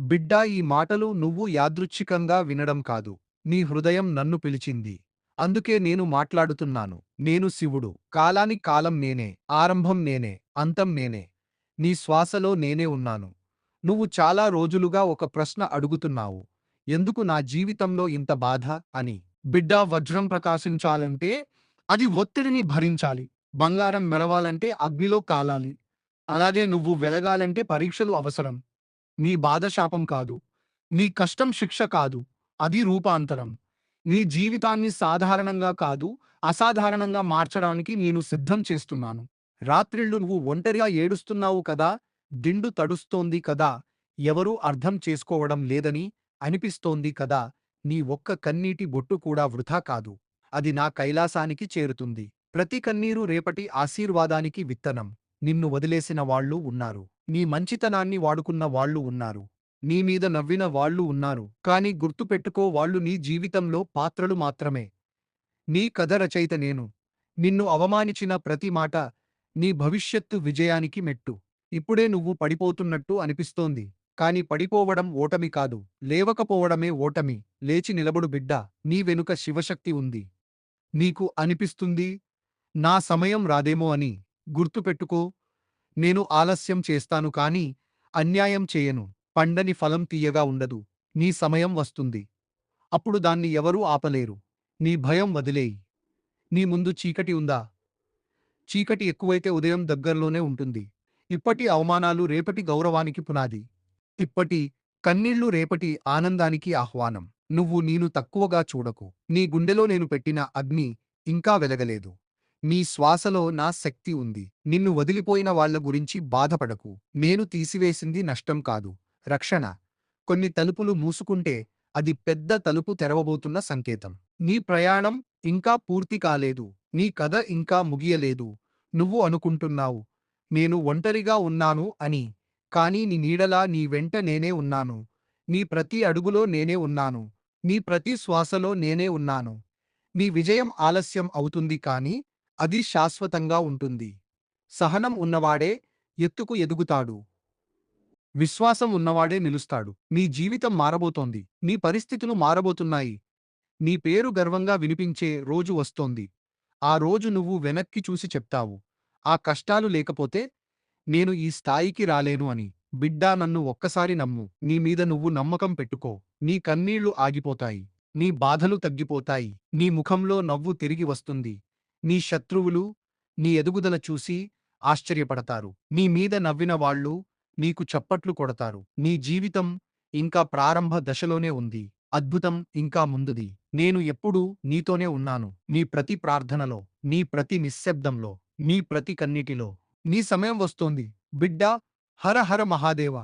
బిడ్డా ఈ మాటలు నువ్వు యాదృచ్ఛికంగా వినడం కాదు. నీ హృదయం నన్ను పిలిచింది. అందుకే నేను మాట్లాడుతున్నాను. నేను శివుడు. కాలాని కాలం నేనే. ఆరంభం నేనే. అంతం నేనే. నీ శ్వాసలో నేనే ఉన్నాను. నువ్వు చాలా రోజులుగా ఒక ప్రశ్న అడుగుతున్నావు. ఎందుకు నా జీవితంలో ఇంత బాధ? అని. బిడ్డ వజ్రం ప్రకాశించాలంటే అది ఒత్తిడిని భరించాలి. బంగారం మెరవాలంటే అగ్నిలో కాలాలి. అలాగే నువ్వు వెలగాలంటే పరీక్షలు అవసరం. నీ బాధ శాపం కాదు. నీ కష్టం శిక్ష కాదు. అది రూపాంతరం. నీ జీవితాన్ని సాధారణంగా కాదు అసాధారణంగా మార్చడానికి నేను సిద్ధం చేస్తున్నాను. రాత్రిళ్ళు నువ్వు ఒంటరిగా ఏడుస్తున్నావు కదా దిండు తడుస్తోంది కదా ఎవరూ అర్థం చేసుకోవడం లేదని అనిపిస్తోంది కదా నీ ఒక్క కన్నీటి బొట్టు కూడా వృథా కాదు. అది నా కైలాసానికి చేరుతుంది. ప్రతి కన్నీరు రేపటి ఆశీర్వాదానికి విత్తనం. నిన్ను వదిలేసిన వాళ్ళు ఉన్నారు. నీ మంచితనాన్ని వాడుకున్న వాళ్ళు ఉన్నారు. నీ మీద నవ్విన వాళ్ళు ఉన్నారు. కాని గుర్తుపెట్టుకో వాళ్ళు నీ జీవితంలో పాత్రలు మాత్రమే. నీ కథ రచయిత నేను. నిన్ను అవమానించిన ప్రతి మాట నీ భవిష్యత్తు విజయానికి మెట్టు. ఇప్పుడే నువ్వు పడిపోతున్నట్టు అనిపిస్తోంది. కాని పడిపోవడం ఓటమి కాదు. లేవకపోవడమే ఓటమి. లేచి నిలబడు బిడ్డ. నీ వెనుక శివశక్తి ఉంది. నీకు అనిపిస్తుంది నా సమయం రాదేమో అని. గుర్తుపెట్టుకో నేను ఆలస్యం చేస్తాను కాని అన్యాయం చేయను. పండని ఫలం తీయగా ఉండదు. నీ సమయం వస్తుంది. అప్పుడు దాన్ని ఎవరూ ఆపలేరు. నీ భయం వదిలేయి. నీ ముందు చీకటి ఉందా? చీకటి ఎక్కువైతే ఉదయం దగ్గరలోనే ఉంటుంది. ఇప్పటి అవమానాలు రేపటి గౌరవానికి పునాది. ఇప్పటి కన్నీళ్ళు రేపటి ఆనందానికి ఆహ్వానం. నువ్వు నేను తక్కువగా చూడకు. నీ గుండెలో నేను పెట్టిన అగ్ని ఇంకా వెలగలేదు. నీ శ్వాసలో నా శక్తి ఉంది. నిన్ను వదిలిపోయిన వాళ్ళ గురించి బాధపడకు. నేను తీసివేసింది నష్టం కాదు. రక్షణ. కొన్ని తలుపులు మూసుకుంటే అది పెద్ద తలుపు తెరవబోతున్న సంకేతం. నీ ప్రయాణం ఇంకా పూర్తి కాలేదు. నీ కథ ఇంకా ముగియలేదు. నువ్వు అనుకుంటున్నావు. నేను ఒంటరిగా ఉన్నాను అని. కానీ నీ నీడలా నీ వెంట నేనే ఉన్నాను. నీ ప్రతి అడుగులో నేనే ఉన్నాను. నీ ప్రతి శ్వాసలో నేనే ఉన్నాను. నీ విజయం ఆలస్యం అవుతుంది కానీ అది శాశ్వతంగా ఉంటుంది. సహనం ఉన్నవాడే ఎత్తుకు ఎదుగుతాడు. విశ్వాసం ఉన్నవాడే నిలుస్తాడు. నీ జీవితం మారబోతోంది. నీ పరిస్థితులు మారబోతున్నాయి. నీ పేరు గర్వంగా వినిపించే రోజు వస్తోంది. ఆ రోజు నువ్వు వెనక్కి చూసి చెప్తావు. ఆ కష్టాలు లేకపోతే నేను ఈ స్థాయికి రాలేను అని. బిడ్డా నన్ను ఒక్కసారి నమ్ము. నీ మీద నువ్వు నమ్మకం పెట్టుకో. నీ కన్నీళ్ళు ఆగిపోతాయి. నీ బాధలు తగ్గిపోతాయి. నీ ముఖంలో నవ్వు తిరిగి వస్తుంది. నీ శత్రువులు నీ ఎదుగుదల చూసి ఆశ్చర్యపడతారు. నీ మీద నవ్విన వాళ్ళు నీకు చప్పట్లు కొడతారు. నీ జీవితం ఇంకా ప్రారంభ దశలోనే ఉంది. అద్భుతం ఇంకా ముందుది. నేను ఎప్పుడూ నీతోనే ఉన్నాను. నీ ప్రతి ప్రార్థనలో నీ ప్రతి నిశ్శబ్దంలో నీ ప్రతి కన్నిటిలో. నీ సమయం వస్తోంది. బిడ్డా హర హర మహాదేవ.